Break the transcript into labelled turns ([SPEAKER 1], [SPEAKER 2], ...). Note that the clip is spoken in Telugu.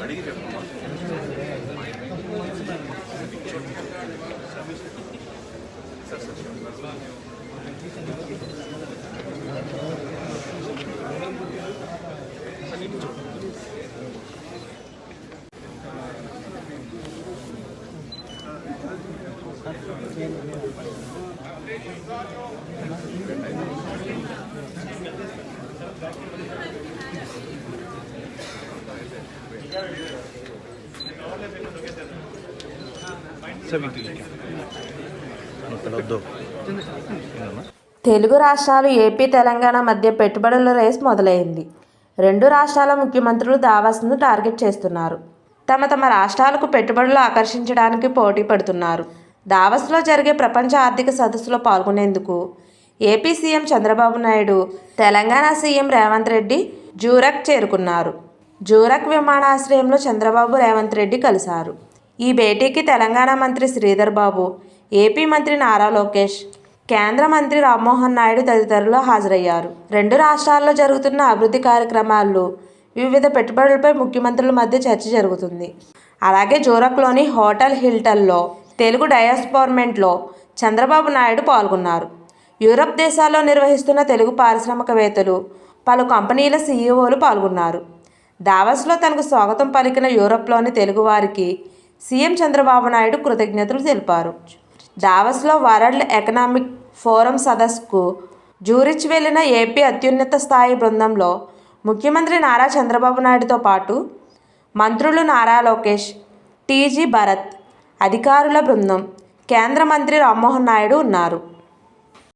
[SPEAKER 1] అడిగి చెప్పమ్మా తెలుగు రాష్ట్రాలు ఏపీ తెలంగాణ మధ్య పెట్టుబడుల రేస్ మొదలైంది. రెండు రాష్ట్రాల ముఖ్యమంత్రులు దావాస్ను టార్గెట్ చేస్తున్నారు. తమ తమ రాష్ట్రాలకు పెట్టుబడులు ఆకర్షించడానికి పోటీ పడుతున్నారు. దావస్లో జరిగే ప్రపంచ ఆర్థిక సదస్సులో పాల్గొనేందుకు AP CM Chandrababu Naidu Telangana CM Revanth Reddy Zurich చేరుకున్నారు. జూరక్ విమానాశ్రయంలో చంద్రబాబు రేవంత్ రెడ్డి కలిశారు. ఈ భేటీకి తెలంగాణ మంత్రి శ్రీధర్ బాబు ఏపీ మంత్రి నారా లోకేష్ కేంద్ర మంత్రి రామ్మోహన్ నాయుడు తదితరులు హాజరయ్యారు. రెండు రాష్ట్రాల్లో జరుగుతున్న అభివృద్ధి కార్యక్రమాలు వివిధ పెట్టుబడులపై ముఖ్యమంత్రుల మధ్య చర్చ జరుగుతుంది. అలాగే జూరక్లోని హోటల్ హిల్టన్లో తెలుగు డయాస్పోర్మెంట్లో చంద్రబాబు నాయుడు పాల్గొన్నారు. యూరప్ దేశాల్లో నిర్వహిస్తున్న తెలుగు పారిశ్రామికవేత్తలు పలు కంపెనీల సీఈఓలు పాల్గొన్నారు. దావస్లో తనకు స్వాగతం పలికిన యూరప్లోని తెలుగువారికి సీఎం చంద్రబాబు నాయుడు కృతజ్ఞతలు తెలిపారు. దావస్లో వరల్డ్ ఎకనామిక్ ఫోరం సదస్సుకు జూరిచ్ వెళ్ళిన ఏపీ అత్యున్నత స్థాయి బృందంలో ముఖ్యమంత్రి నారా చంద్రబాబు నాయుడుతో పాటు మంత్రులు నారా లోకేష్ టీజీ భరత్ అధికారుల బృందం. కేంద్ర మంత్రి రామ్మోహన్ నాయుడు ఉన్నారు.